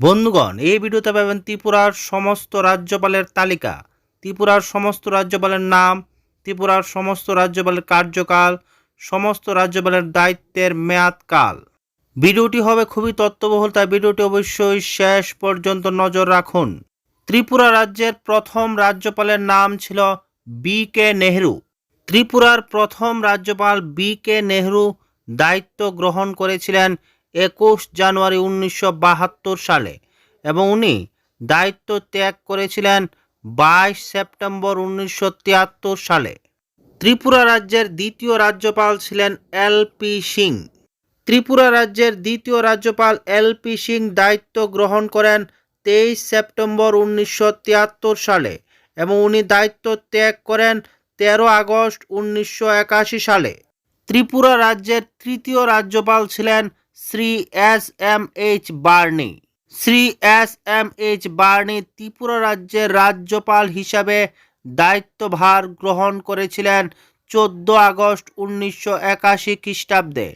বন্ধুগণ, এই ভিডিওতে পাবেন ত্রিপুরার সমস্ত রাজ্যপালের তালিকা। ত্রিপুরার সমস্ত রাজ্যপালের নাম, ত্রিপুরার সমস্ত রাজ্যপালের কার্যকাল, সমস্ত রাজ্যপালের দায়িত্বের মেয়াদকাল। ভিডিওটি হবে খুবই তত্ত্ববহুল তাই ভিডিওটি অবশ্যই শেষ পর্যন্ত নজর রাখুন। ত্রিপুরা রাজ্যের প্রথম রাজ্যপালের নাম ছিল বি কে নেহরু। ত্রিপুরার প্রথম রাজ্যপাল বি কে নেহরু দায়িত্ব গ্রহণ করেছিলেন একুশ জানুয়ারি উনিশশো বাহাত্তর সালে এবং উনি দায়িত্ব ত্যাগ করেছিলেন বাইশ সেপ্টেম্বর উনিশশো তিয়াত্তর সালে। ত্রিপুরা রাজ্যের দ্বিতীয় রাজ্যপাল ছিলেন এল পি সিং। ত্রিপুরা রাজ্যের দ্বিতীয় রাজ্যপাল এল পি সিং দায়িত্ব গ্রহণ করেন তেইশ সেপ্টেম্বর উনিশশো তিয়াত্তর সালে এবং উনি দায়িত্ব ত্যাগ করেন তেরো আগস্ট উনিশশো একাশি সালে। ত্রিপুরা রাজ্যের তৃতীয় রাজ্যপাল ছিলেন Shri S M H Burney. Shri S M H Burney Tripura রাজ্যের রাজ্যপাল হিসাবে দায়িত্বভার গ্রহণ করেছিলেন চোদ্দ আগস্ট উনিশশো একাশি খ্রিস্টাব্দে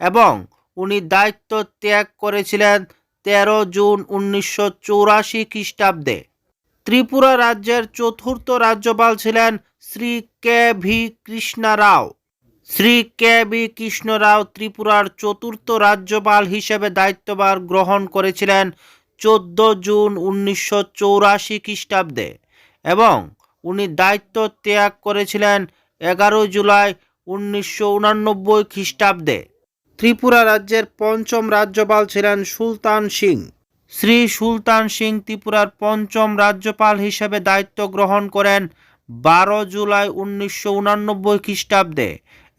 এবং উনি দায়িত্ব ত্যাগ করেছিলেন তেরো জুন উনিশশো চৌরাশি খ্রিস্টাব্দে। ত্রিপুরা রাজ্যের চতুর্থ রাজ্যপাল ছিলেন Shri K V Krishna Rao Shri K B Krishnarao ত্রিপুরার চতুর্থ রাজ্যপাল হিসেবে দায়িত্বভার গ্রহণ করেছিলেন চোদ্দ জুন উনিশশো চৌরাশি খ্রিস্টাব্দে এবং উনি দায়িত্ব ত্যাগ করেছিলেন এগারো জুলাই উনিশশো উনানব্বই খ্রিস্টাব্দে। ত্রিপুরা রাজ্যের পঞ্চম রাজ্যপাল ছিলেন সুলতান সিং। শ্রী সুলতান সিং ত্রিপুরার পঞ্চম রাজ্যপাল হিসেবে দায়িত্ব গ্রহণ করেন বারো জুলাই উনিশশো উনানব্বই খ্রিস্টাব্দে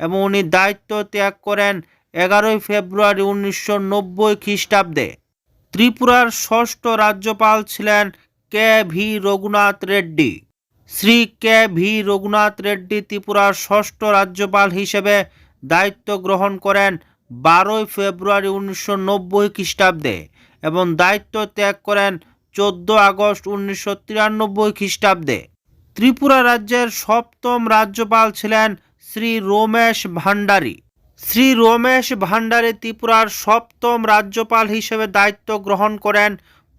এবং উনি দায়িত্ব ত্যাগ করেন এগারোই ফেব্রুয়ারি উনিশশো নব্বই খ্রিস্টাব্দে। ত্রিপুরার ষষ্ঠ রাজ্যপাল ছিলেন K V Raghunath Reddy. Shri K V Raghunath Reddy ত্রিপুরার ষষ্ঠ রাজ্যপাল হিসেবে দায়িত্ব গ্রহণ করেন বারোই ফেব্রুয়ারি উনিশশো নব্বই খ্রিস্টাব্দে এবং দায়িত্ব ত্যাগ করেন চোদ্দ আগস্ট উনিশশো তিরানব্বই খ্রিস্টাব্দে। ত্রিপুরা রাজ্যের সপ্তম রাজ্যপাল ছিলেন শ্রী রমেশ ভান্ডারী শ্রী রমেশ ভান্ডারী ত্রিপুরার সপ্তম রাজ্যপাল হিসেবে দায়িত্ব গ্রহণ করেন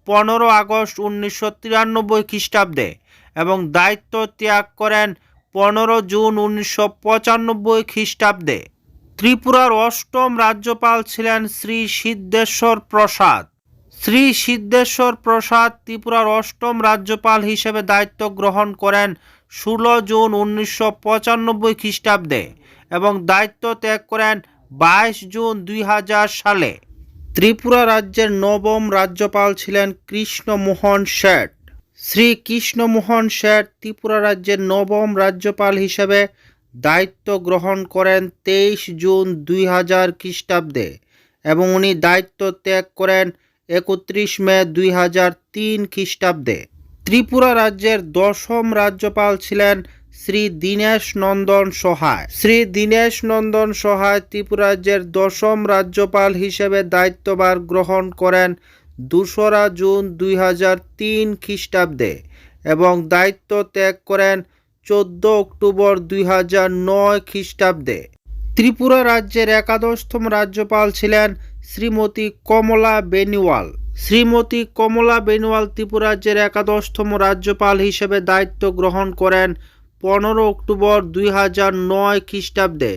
পনেরো আগস্ট উনিশশো তিরানব্বই খ্রিস্টাব্দে এবং দায়িত্ব ত্যাগ করেন পনেরো জুন উনিশশো পঁচানব্বই খ্রিস্টাব্দে। ত্রিপুরার অষ্টম রাজ্যপাল ছিলেন শ্রী সিদ্ধেশ্বর প্রসাদ। শ্রী সিদ্ধেশ্বর প্রসাদ ত্রিপুরার অষ্টম রাজ্যপাল হিসেবে দায়িত্ব গ্রহণ করেন ষোলো জুন উনিশশো পঁচানব্বই খ্রিস্টাব্দে এবং দায়িত্ব ত্যাগ করেন বাইশ জুন দুই হাজার সালে। ত্রিপুরা রাজ্যের নবম রাজ্যপাল ছিলেন কৃষ্ণমোহন শেঠ। শ্রী কৃষ্ণমোহন শেঠ ত্রিপুরা রাজ্যের নবম রাজ্যপাল হিসেবে দায়িত্ব গ্রহণ করেন তেইশ জুন দুই হাজার খ্রিস্টাব্দে এবং উনি দায়িত্ব ত্যাগ করেন একত্রিশ মে দুই হাজার তিন খ্রিস্টাব্দে। ত্রিপুরা রাজ্যের দশম রাজ্যপাল ছিলেন শ্রী দীনেশ নন্দন সহায়। শ্রী দীনেশ নন্দন সহায় ত্রিপুরা রাজ্যের দশম রাজ্যপাল হিসেবে দায়িত্বভার গ্রহণ করেন দোসরা জুন দুই হাজার তিন খ্রিস্টাব্দে এবং দায়িত্ব ত্যাগ করেন চোদ্দ অক্টোবর দুই হাজার নয় খ্রিস্টাব্দে। ত্রিপুরা রাজ্যের একাদশতম রাজ্যপাল ছিলেন শ্রীমতী কমলা বেনিওয়াল। শ্রীমতী কমলা বেনিওয়াল ত্রিপুরাজ্যের একাদশতম রাজ্যপাল হিসেবে দায়িত্ব গ্রহণ করেন পনেরো অক্টোবর দুই হাজার নয় খ্রিস্টাব্দে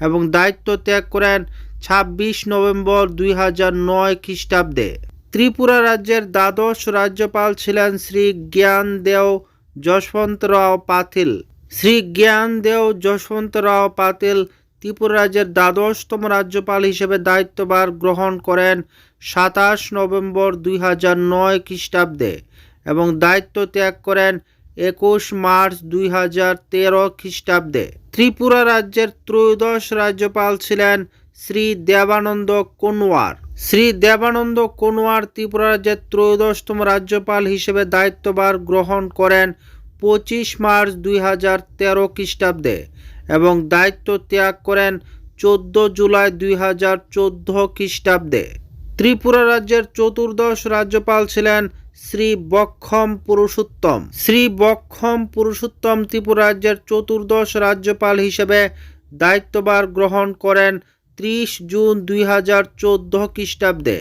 এবং দায়িত্ব ত্যাগ করেন ছাব্বিশ নভেম্বর দুই হাজার নয় খ্রিস্টাব্দে। ত্রিপুরা রাজ্যের দ্বাদশ রাজ্যপাল ছিলেন শ্রী জ্ঞানদেও যশবন্তরাও পাতিল। শ্রী জ্ঞান জ্ঞানদেও যশবন্তরাও পাতিল ত্রিপুরা রাজ্যের দ্বাদশতম রাজ্যপাল হিসেবে দায়িত্বভার গ্রহণ করেন সাতাশ নভেম্বর দুই হাজার নয় খ্রিস্টাব্দে এবং দায়িত্ব ত্যাগ করেন একুশ মার্চ দুই হাজার তেরো খ্রিস্টাব্দে। ত্রিপুরা রাজ্যের ত্রয়োদশ রাজ্যপাল ছিলেন শ্রী দেবানন্দ কোনওয়ার শ্রী দেবানন্দ কোনওয়ার ত্রিপুরা রাজ্যের ত্রয়োদশতম রাজ্যপাল হিসেবে দায়িত্বভার গ্রহণ করেন পঁচিশ মার্চ দুই হাজার তেরো খ্রিস্টাব্দে এবং দায়িত্ব ত্যাগ করেন চোদ্দ জুলাই দুই হাজার চোদ্দ খ্রিস্টাব্দে। ত্রিপুরা রাজ্যের চতুর্দশ রাজ্যপাল ছিলেন শ্রী বক্ষম পুরুষোত্তম। শ্রী বক্ষম পুরুষোত্তম ত্রিপুরা রাজ্যের চতুর্দশ রাজ্যপাল হিসেবে দায়িত্বভার গ্রহণ করেন ত্রিশ জুন দুই হাজার চোদ্দ খ্রিস্টাব্দে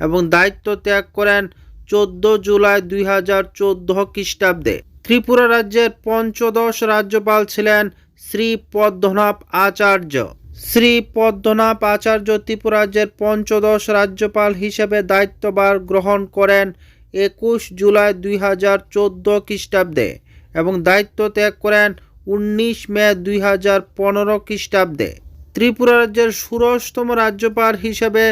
এবং দায়িত্ব ত্যাগ করেন চোদ্দ জুলাই দুই হাজার চোদ্দ খ্রিস্টাব্দে। ত্রিপুরা রাজ্যের পঞ্চদশ রাজ্যপাল ছিলেন শ্রী পদ্মনাভ আচার্য। শ্রী পদ্মনাভ আচার্য ত্রিপুরাজ্যের পঞ্চদশ রাজ্যপাল হিসেবে দায়িত্বভার গ্রহণ করেন একুশ জুলাই দুই হাজার চোদ্দ খ্রিস্টাব্দে এবং দায়িত্ব ত্যাগ করেন উনিশ মে দুই হাজার পনেরো খ্রিস্টাব্দে। ত্রিপুরা রাজ্যের ষোড়শতম রাজ্যপাল হিসেবে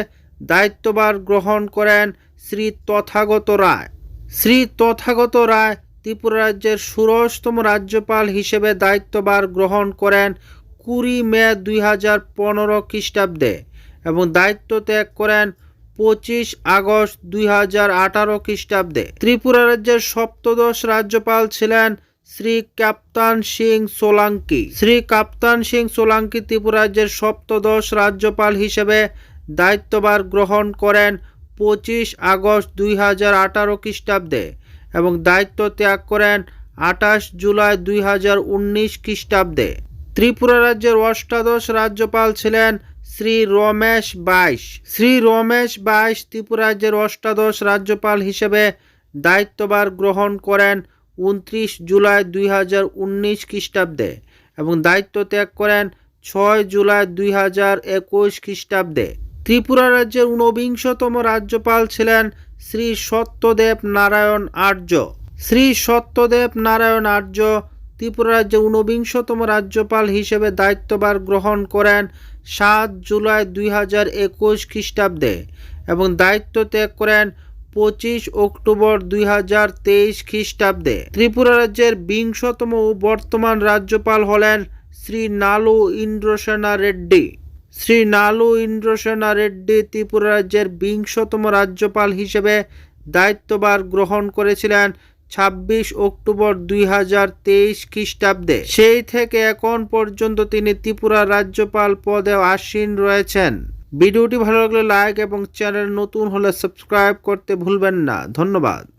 দায়িত্বভার গ্রহণ করেন শ্রী তথাগত রায়। শ্রী তথাগত রায় ত্রিপুরা রাজ্যের ষোড়শতম রাজ্যপাল হিসেবে দায়িত্বভার গ্রহণ করেন কুড়ি মে দুই হাজার পনেরো খ্রিস্টাব্দে এবং দায়িত্ব ত্যাগ করেন পঁচিশ আগস্ট দুই হাজার আঠারো খ্রিস্টাব্দে। ত্রিপুরা রাজ্যের সপ্তদশ রাজ্যপাল ছিলেন শ্রী কাপ্তান সিং সোলাঙ্কি। শ্রী কাপ্তান সিং সোলাঙ্কি ত্রিপুরা রাজ্যের সপ্তদশ রাজ্যপাল হিসেবে দায়িত্বভার গ্রহণ করেন পঁচিশ আগস্ট দুই হাজার আঠারো খ্রিস্টাব্দে এবং দায়িত্ব ত্যাগ করেন আঠাশ জুলাই দুই হাজার উনিশ খ্রিস্টাব্দে। ত্রিপুরা রাজ্যের অষ্টাদশ রাজ্যপাল ছিলেন শ্রী রমেশ বাইশ। শ্রী রমেশ বাইশ ত্রিপুরা রাজ্যের অষ্টাদশ রাজ্যপাল হিসেবে দায়িত্বভার গ্রহণ করেন উনত্রিশ জুলাই দুই হাজার উনিশ খ্রিস্টাব্দে এবং দায়িত্ব ত্যাগ করেন ছয় জুলাই দুই হাজার একুশ খ্রিস্টাব্দে। ত্রিপুরা রাজ্যের ঊনবিংশতম রাজ্যপাল ছিলেন শ্রী সত্যদেব নারায়ণ আর্য। শ্রী সত্যদেব নারায়ণ আর্য ত্রিপুরা রাজ্যে ঊনবিংশতম রাজ্যপাল হিসেবে দায়িত্বভার গ্রহণ করেন সাত জুলাই দুই হাজার একুশ খ্রিস্টাব্দে এবং দায়িত্ব ত্যাগ করেন পঁচিশ অক্টোবর দুই হাজার তেইশ খ্রিস্টাব্দে। ত্রিপুরা রাজ্যের বিংশতম বর্তমান রাজ্যপাল হলেন শ্রী নালু ইন্দ্রসেনা রেড্ডি। শ্রী নালু ইন্দ্রসেনা রেড্ডি ত্রিপুরা রাজ্যের বিংশতম রাজ্যপাল হিসেবে দায়িত্বভার গ্রহণ করেছিলেন ছাব্বিশ অক্টোবর দুই হাজার তেইশ খ্রিস্টাব্দে। সেই থেকে এখন পর্যন্ত তিনি ত্রিপুরার রাজ্যপাল পদে আসীন রয়েছেন। ভিডিওটি ভালো লাগলে লাইক এবং চ্যানেল নতুন হলে সাবস্ক্রাইব করতে ভুলবেন না। ধন্যবাদ।